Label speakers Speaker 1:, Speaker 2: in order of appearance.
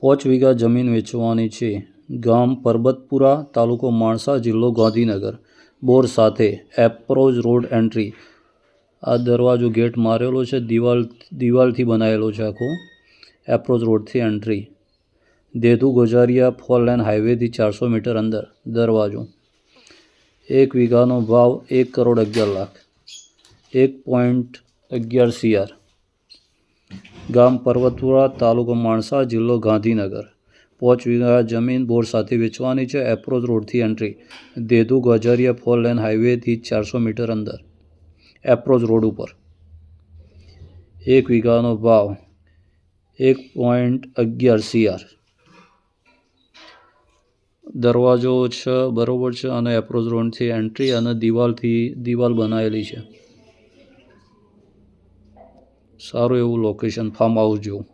Speaker 1: પાંચ વીઘા જમીન વેચવાની છે. ગામ પરબતપુરા તાલુકો માણસા જિલ્લો ગાંધીનગર. બોર સાથે એપ્રોચ રોડ એન્ટ્રી. આ દરવાજો ગેટ મારેલો છે. દિવાલ, દિવાલથી બનાવેલો છે આખો. Approach રોડથી entry. Dedhu Gojariya four lane હાઈવેથી ચારસો મીટર અંદર. દરવાજો. એક વીઘાનો ભાવ એક કરોડ અગિયાર લાખ. એક પોઈન્ટ અગિયાર સીઆર. ગામ પર્વતપુરા તાલુકો માણસા, જિલ્લો ગાંધીનગર. પાંચ વીઘા જમીન બોર સાથે વેચવાની છે approach રોડથી entry. Dedhu, Gajariya, four lane હાઈવેથી ચારસો મીટર અંદર. એપ્રોચ રોડ ઉપર. એક વીઘાનો ભાવ એક પોઈન્ટ અગિયાર સીઆર. દરવાજો છે, બરોબર છે, અને એપ્રોચ રોડથી એન્ટ્રી અને દિવાલથી, દિવાલ બનાવેલી છે. સારું એવું લોકેશન ફાર્મ હાઉસ જેવું.